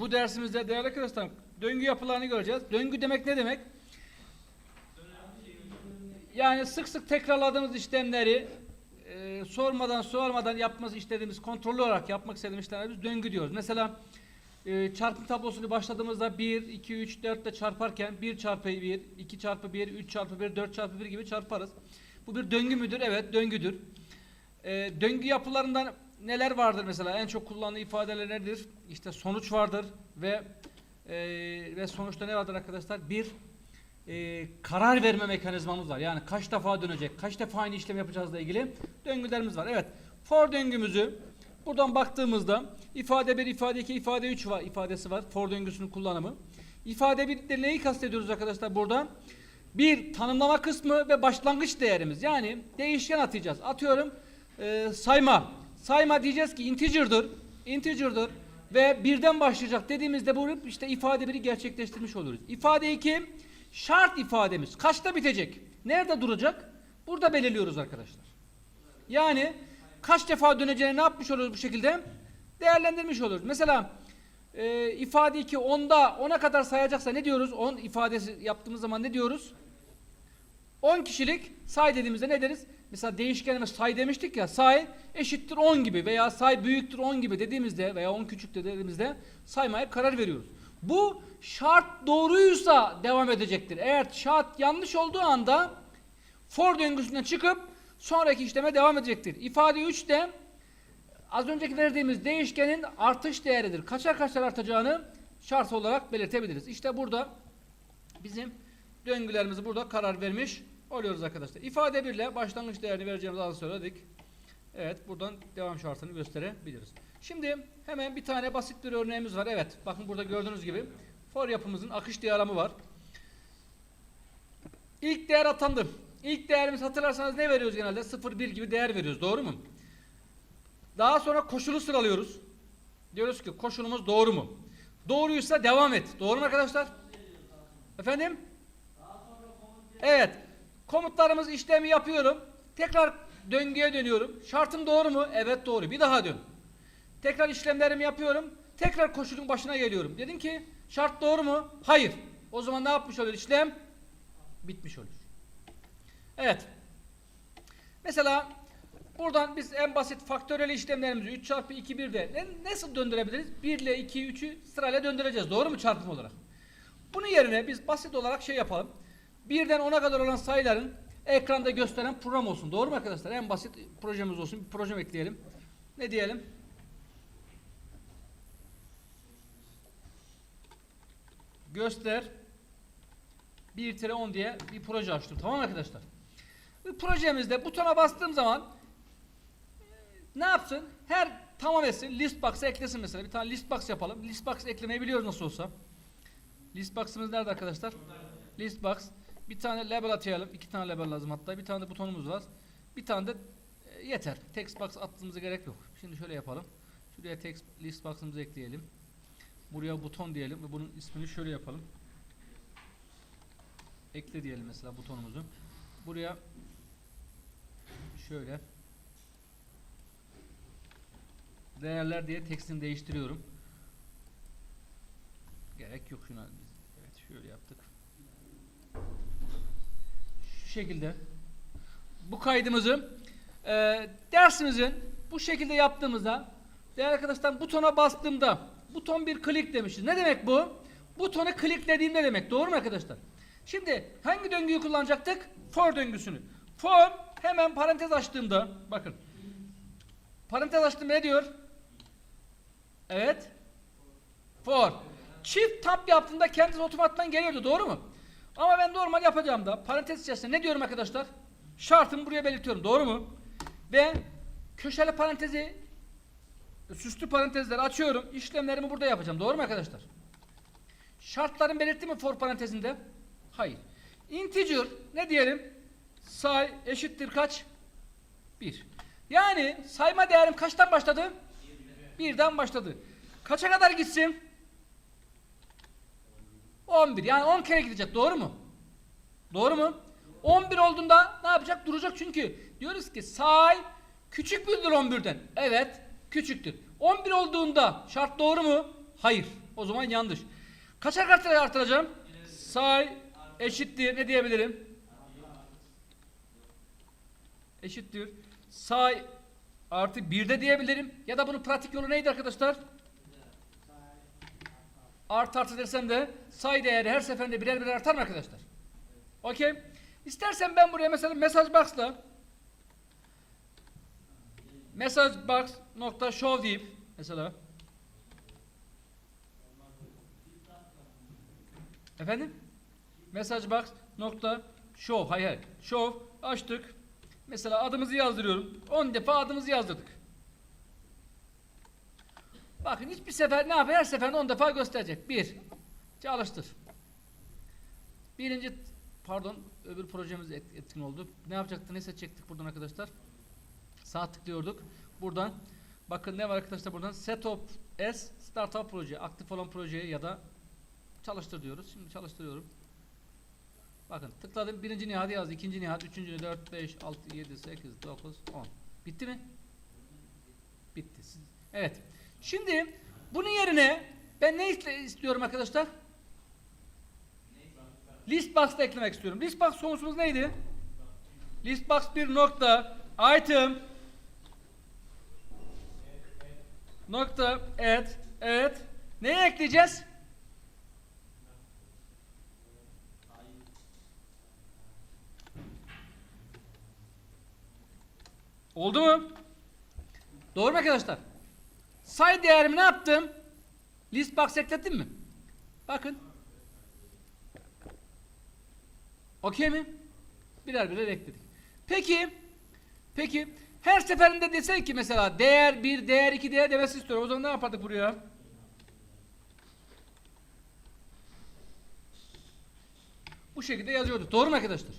Bu dersimizde değerli arkadaşlar döngü yapılarını göreceğiz. Döngü demek ne demek? Yani sık sık tekrarladığımız işlemleri e, sormadan sormadan yapması istediğimiz kontrollü olarak yapmak istediğimiz işlemleri biz döngü diyoruz. Mesela e, çarpım tablosunu başladığımızda 1, 2, 3, 4 ile çarparken 1 çarpı 1, 2 çarpı 1, 3 çarpı 1, 4 çarpı 1 gibi çarparız. Bu bir döngü müdür? Evet döngüdür. E, döngü yapılarından neler vardır mesela? En çok kullanılan ifadeler nedir? İşte sonuç vardır ve e, ve sonuçta ne vardır arkadaşlar? Bir e, karar verme mekanizmamız var. Yani kaç defa dönecek, kaç defa aynı işlem yapacağızla ilgili döngülerimiz var. Evet. For döngümüzü buradan baktığımızda ifade 1, ifade 2, ifade 3 var, ifadesi var. For döngüsünün kullanımı. İfade 1 de neyi kastediyoruz arkadaşlar burada? Bir tanımlama kısmı ve başlangıç değerimiz. Yani değişken atacağız. Atıyorum e, sayma. Sayma diyeceğiz ki integer'dır. Integer'dır ve birden başlayacak dediğimizde bu işte ifade biri gerçekleştirmiş oluruz. İfade 2 şart ifademiz. Kaçta bitecek? Nerede duracak? Burada belirliyoruz arkadaşlar. Yani kaç defa döneceğini ne yapmış oluruz bu şekilde? Değerlendirmiş oluruz. Mesela e, ifade 2 10'da 10'a kadar sayacaksa ne diyoruz? 10 ifadesi yaptığımız zaman ne diyoruz? 10 kişilik say dediğimizde ne deriz? Mesela değişkenime say demiştik ya say eşittir 10 gibi veya say büyüktür 10 gibi dediğimizde veya 10 küçüktür dediğimizde saymaya karar veriyoruz. Bu şart doğruysa devam edecektir. Eğer şart yanlış olduğu anda for döngüsünden çıkıp sonraki işleme devam edecektir. İfade 3 de az önceki verdiğimiz değişkenin artış değeridir. Kaçar kaçar artacağını şart olarak belirtebiliriz. İşte burada bizim döngülerimizi burada karar vermiş oluyoruz arkadaşlar. İfade 1 ile başlangıç değerini vereceğimizi az söyledik. Evet buradan devam şartını gösterebiliriz. Şimdi hemen bir tane basit bir örneğimiz var. Evet bakın burada gördüğünüz gibi for yapımızın akış diyagramı var. İlk değer atandı. İlk değerimiz hatırlarsanız ne veriyoruz genelde? 0, 1 gibi değer veriyoruz. Doğru mu? Daha sonra koşulu sıralıyoruz. Diyoruz ki koşulumuz doğru mu? Doğruysa devam et. Doğru mu arkadaşlar? Efendim? Evet. Komutlarımız işlemi yapıyorum. Tekrar döngüye dönüyorum. Şartım doğru mu? Evet doğru. Bir daha dön. Tekrar işlemlerimi yapıyorum. Tekrar koşulun başına geliyorum. Dedim ki şart doğru mu? Hayır. O zaman ne yapmış olur işlem? Bitmiş olur. Evet. Mesela buradan biz en basit faktörel işlemlerimizi 3 çarpı 2 1 de ne- nasıl döndürebiliriz? 1 ile 2 3'ü sırayla döndüreceğiz. Doğru mu çarpım olarak? Bunun yerine biz basit olarak şey yapalım. Birden 10'a kadar olan sayıların ekranda gösteren program olsun. Doğru mu arkadaşlar? En basit projemiz olsun. Bir projem ekleyelim. Ne diyelim? Göster 1 10 diye bir proje açtım. Tamam arkadaşlar? Projemizde butona bastığım zaman e, ne yapsın? Her tamam etsin. List box'a eklesin mesela. Bir tane list box yapalım. List box eklemeyi biliyoruz nasıl olsa. List box'ımız nerede arkadaşlar? List box. Bir tane label atayalım. iki tane label lazım hatta. Bir tane de butonumuz var. Bir tane de e, yeter. Text box attığımıza gerek yok. Şimdi şöyle yapalım. Şuraya text list box'ımızı ekleyelim. Buraya buton diyelim ve bunun ismini şöyle yapalım. Ekle diyelim mesela butonumuzu. Buraya şöyle değerler diye tekstini değiştiriyorum. Gerek yok şuna. Evet şöyle yaptık. Şekilde bu kaydımızı e, dersimizin bu şekilde yaptığımızda değerli arkadaşlar butona bastığımda buton bir klik demişiz. Ne demek bu? Butonu kliklediğimde demek. Doğru mu arkadaşlar? Şimdi hangi döngüyü kullanacaktık? For döngüsünü. For hemen parantez açtığımda bakın. Parantez açtığımda ne diyor? Evet. For. Çift tab yaptığında kendisi otomatikman geliyordu. Doğru mu? Ama ben normal yapacağımda parantez içerisinde ne diyorum arkadaşlar? Şartımı buraya belirtiyorum. Doğru mu? Ve köşeli parantezi süslü parantezleri açıyorum. İşlemlerimi burada yapacağım. Doğru mu arkadaşlar? Şartların belirtti mi for parantezinde? Hayır. Integer ne diyelim? Say eşittir kaç? 1. Yani sayma değerim kaçtan başladı? Birden başladı. Kaça kadar gitsin? 11. Yani 10 kere gidecek. Doğru mu? Doğru mu? 11 olduğunda ne yapacak? Duracak çünkü. Diyoruz ki say küçük müdür 11'den? Evet. Küçüktür. 11 olduğunda şart doğru mu? Hayır. O zaman yanlış. Kaçar katı artıracağım? Say eşittir ne diyebilirim? Eşittir. Say artı 1 de diyebilirim. Ya da bunun pratik yolu neydi arkadaşlar? Artı artı dersem de say değeri her seferinde birer birer artar mı arkadaşlar? Okey. İstersen ben buraya mesela mesaj box'la mesaj box nokta show deyip mesela efendim? Mesaj box nokta show hayır hayır show açtık. Mesela adımızı yazdırıyorum. 10 defa adımızı yazdırdık bakın hiçbir sefer ne yapıyor her seferinde 10 defa gösterecek 1 çalıştır birinci pardon öbür projemiz et- etkin oldu ne yapacaktı ne seçecektik buradan arkadaşlar Sağ tıklıyorduk. Buradan bakın ne var arkadaşlar buradan setup as startup proje aktif olan projeye ya da çalıştır diyoruz. Şimdi çalıştırıyorum. Bakın tıkladım. Birinci nihadı yazdı. ikinci nihat, üçüncü, dört, beş, altı, yedi, sekiz, dokuz, on. Bitti mi? Bitti. Evet. Şimdi bunun yerine ben ne istiyorum arkadaşlar? List box'ta eklemek istiyorum. List box sonucumuz neydi? List box bir nokta item nokta add evet neye ekleyeceğiz? Oldu mu? Doğru mu arkadaşlar? Say değerimi ne yaptım? List box eklettim mi? Bakın. Okey mi? Birer birer ekledik. Peki, peki her seferinde desen ki mesela değer 1, değer 2, değer demesi istiyorum. O zaman ne yapardık buraya? Bu şekilde yazıyorduk. Doğru mu arkadaşlar?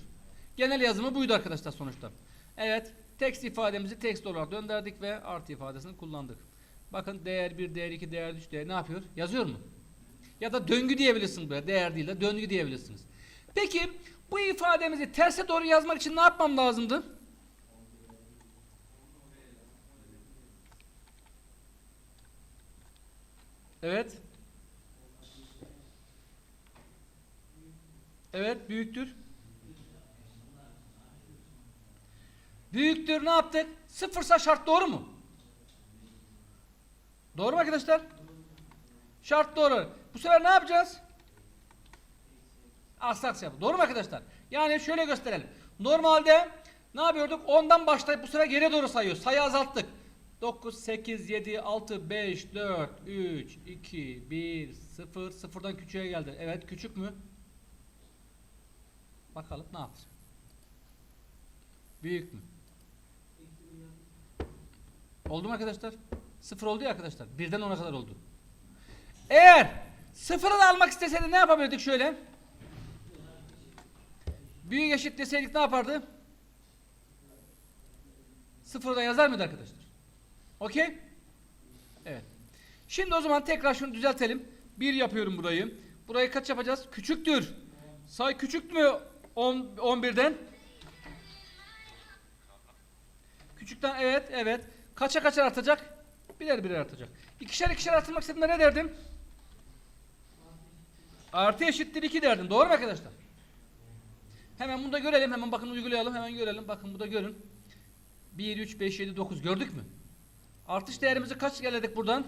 Genel yazımı buydu arkadaşlar sonuçta. Evet, text ifademizi text olarak döndürdük ve artı ifadesini kullandık. Bakın değer 1, değer 2, değer 3, değer ne yapıyor? Yazıyor mu? Ya da döngü diyebilirsiniz buraya. Değer değil de döngü diyebilirsiniz. Peki bu ifademizi terse doğru yazmak için ne yapmam lazımdı? Evet. Evet büyüktür. Büyüktür ne yaptık? Sıfırsa şart doğru mu? Doğru mu arkadaşlar? Şart doğru. Bu sefer ne yapacağız? Aksaks yapı. Doğru mu arkadaşlar? Yani şöyle gösterelim. Normalde ne yapıyorduk? 10'dan başlayıp bu sefer geriye doğru sayıyoruz. Sayı azalttık. 9, 8, 7, 6, 5, 4, 3, 2, 1, 0. Sıfırdan küçüğe geldi. Evet küçük mü? Bakalım ne yaptı? Büyük mü? Oldu mu arkadaşlar? Sıfır oldu ya arkadaşlar. Birden ona kadar oldu. Eğer sıfırı da almak isteseydi ne yapabilirdik şöyle? Büyük eşit deseydik ne yapardı? Sıfırı da yazar mıydı arkadaşlar? Okey? Evet. Şimdi o zaman tekrar şunu düzeltelim. 1 yapıyorum burayı. Burayı kaç yapacağız? Küçüktür. Say küçük mü 10 11'den? Küçükten evet evet. Kaça kaça artacak? Birer birer artacak. İkişer ikişer artırmak istediğimde ne derdim? Artı eşittir 2 derdim. Doğru mu arkadaşlar? Hemen bunu da görelim. Hemen bakın uygulayalım. Hemen görelim. Bakın bu da görün. 1, 3, 5, 7, 9 gördük mü? Artış değerimizi kaç geldik buradan?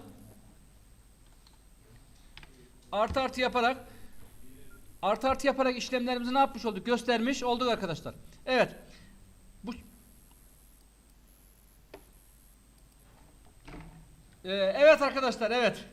Artı artı yaparak artı artı yaparak işlemlerimizi ne yapmış olduk? Göstermiş olduk arkadaşlar. Evet. Bu Ee, evet arkadaşlar evet.